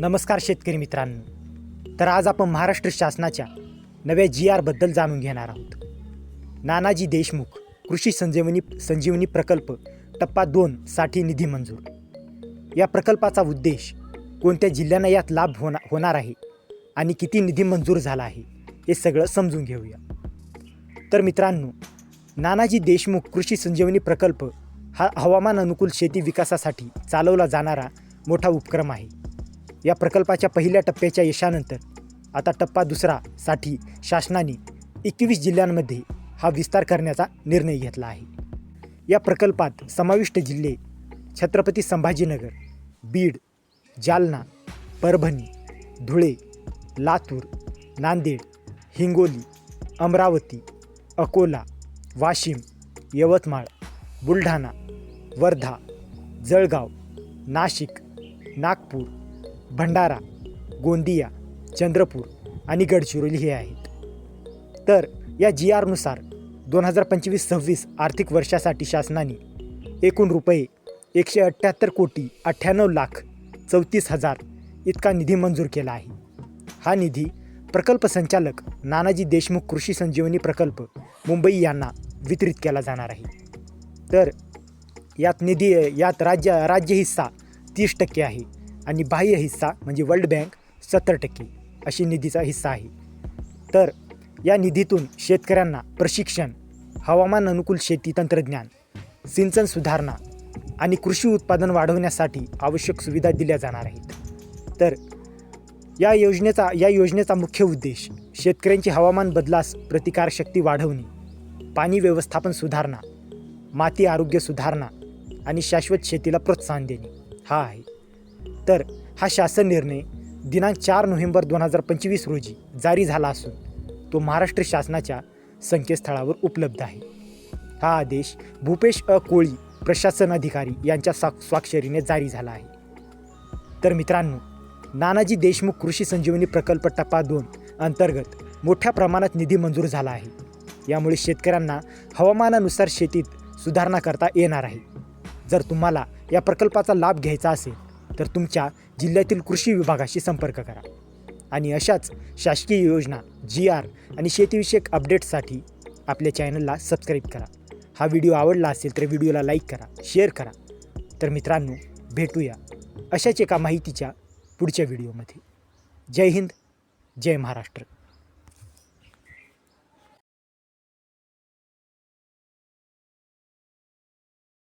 नमस्कार शेतकरी मित्रांनो. तर आज आपण महाराष्ट्र शासनाच्या नव्या जी आरबद्दल जाणून घेणार आहोत. नानाजी देशमुख कृषी संजीवनी संजीवनी प्रकल्प टप्पा दोन साठी निधी मंजूर. या प्रकल्पाचा उद्देश कोणत्या जिल्ह्यांना यात लाभ होना होणार आहे आणि किती निधी मंजूर झाला आहे हे सगळं समजून घेऊया. तर मित्रांनो नानाजी देशमुख कृषी संजीवनी प्रकल्प हा हवामान अनुकूल शेती विकासासाठी चालवला जाणारा मोठा उपक्रम आहे. या प्रकल्पाच्या पहिल्या टप्प्याच्या यशानंतर आता टप्पा दुसरा साठी शासनाने एकवीस जिल्ह्यांमध्ये हा विस्तार करण्याचा निर्णय घेतला आहे. या प्रकल्पात समाविष्ट जिल्हे छत्रपती संभाजीनगर बीड जालना परभणी धुळे लातूर नांदेड हिंगोली अमरावती अकोला वाशिम यवतमाळ बुलढाणा वर्धा जळगाव नाशिक नागपूर भंडारा गोंदिया चंद्रपूर आणि गडचिरोली हे आहेत. तर या जी आरनुसार दोन हजार पंचवीस सव्वीस आर्थिक वर्षासाठी शासनाने एकूण रुपये एकशे अठ्ठ्याहत्तर कोटी अठ्ठ्याण्णव लाख चौतीस हजार इतका निधी मंजूर केला आहे. हा निधी प्रकल्प संचालक नानाजी देशमुख कृषी संजीवनी प्रकल्प मुंबई यांना वितरित केला जाणार आहे. तर यात निधी यात राज्य राज्य हिस्सा तीस टक्के आहे. आणि बाह्य हिस्सा म्हणजे वर्ल्ड बँक सत्तर टक्के अशी निधीचा हिस्सा आहे. तर या निधीतून शेतकऱ्यांना प्रशिक्षण हवामान अनुकूल शेती तंत्रज्ञान सिंचन सुधारणा आणि कृषी उत्पादन वाढवण्यासाठी आवश्यक सुविधा दिल्या जाणार आहेत. तर या योजनेचा या योजनेचा मुख्य उद्देश शेतकऱ्यांची हवामान बदलास प्रतिकारशक्ती वाढवणे पाणी व्यवस्थापन सुधारणा माती आरोग्य सुधारणा आणि शाश्वत शेतीला प्रोत्साहन देणे. हा आहे. तर हा शासन निर्णय दिनांक चार नोव्हेंबर दोन हजार पंचवीस रोजी जारी झाला असून तो महाराष्ट्र शासनाच्या संकेतस्थळावर उपलब्ध आहे. हा आदेश भूपेश अ. कोळी प्रशासन अधिकारी यांच्या सा स्वाक्षरीने जारी झाला आहे. तर मित्रांनो नानाजी देशमुख कृषी संजीवनी प्रकल्प टप्पा दोन अंतर्गत मोठ्या प्रमाणात निधी मंजूर झाला आहे. यामुळे शेतकऱ्यांना हवामानानुसार शेतीत सुधारणा करता येणार आहे. जर तुम्हाला या प्रकल्पाचा लाभ घ्यायचा असेल तर तुमच्या जिल्ह्यातील कृषी विभागाशी संपर्क करा. आणि अशाच शासकीय योजना जी आर आणि शेतीविषयक अपडेट्ससाठी आपल्या चॅनलला सबस्क्राईब करा. हा व्हिडिओ आवडला असेल तर व्हिडिओला लाईक करा शेअर करा. तर मित्रांनो भेटूया अशाच एका माहितीच्या पुढच्या व्हिडिओमध्ये. जय हिंद जय महाराष्ट्र.